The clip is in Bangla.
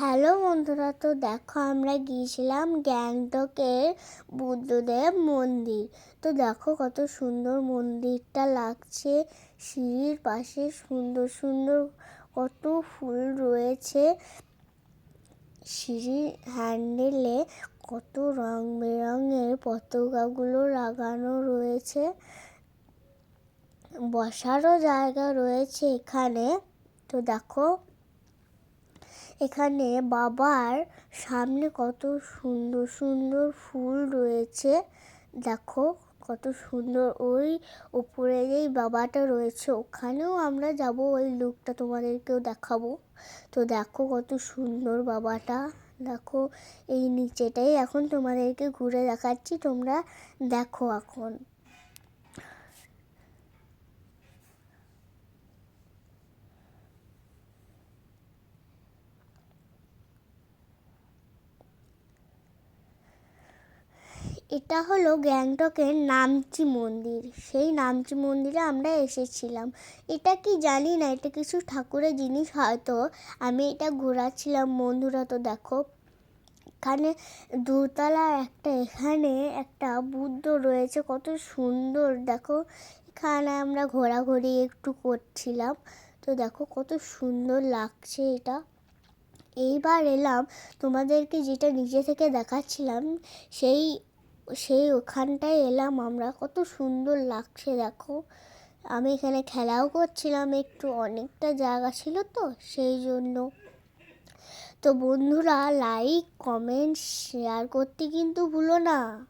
হ্যালো বন্ধুরা, তো দেখো আমরা গিয়েছিলাম গ্যাংটকের বুদ্ধদেব মন্দির। তো দেখো কত সুন্দর মন্দিরটা লাগছে, সিঁড়ির পাশে সুন্দর সুন্দর কত ফুল রয়েছে। সিঁড়ির হ্যান্ডেলে কত রং বেরঙের পতাকাগুলো লাগানো রয়েছে। বসারও জায়গা রয়েছে এখানে। তো দেখো এখানে বাবার সামনে কত সুন্দর সুন্দর ফুল রয়েছে। দেখো কত সুন্দর ওই উপরে যেই বাবাটা রয়েছে, ওখানেও আমরা যাব, ওই লুকটা তোমাদেরকেও দেখাবো। তো দেখো কত সুন্দর বাবাটা। দেখো এই নিচেটাই এখন তোমাদেরকে ঘুরে দেখাচ্ছি, তোমরা দেখো এখন। এটা হলো গ্যাংটকের নামচি মন্দির। সেই নামচি মন্দিরে আমরা এসেছিলাম। এটা কি জানি না, এটা কিছু ঠাকুরের জিনিস হয়তো। আমি এটা ঘোরাচ্ছিলাম, বন্ধুরা তো দেখো। এখানে দুতলা একটা, এখানে একটা বুদ্ধ রয়েছে, কত সুন্দর। দেখো, এখানে আমরা ঘোরাঘুরি একটু করছিলাম। তো দেখো, কত সুন্দর লাগছে এটা। এইবার এলাম, তোমাদেরকে যেটা নিজে থেকে দেখাচ্ছিলাম, সেই সেই ওখানটায় এলাম। আমরা কত সুন্দর লাগছে, দেখো। আমি এখানে খেলাও করছিলাম, একটু অনেকটা জায়গা ছিল তো, সেই জন্য। তো বন্ধুরা লাইক কমেন্ট শেয়ার করতে কিন্তু ভুলো না।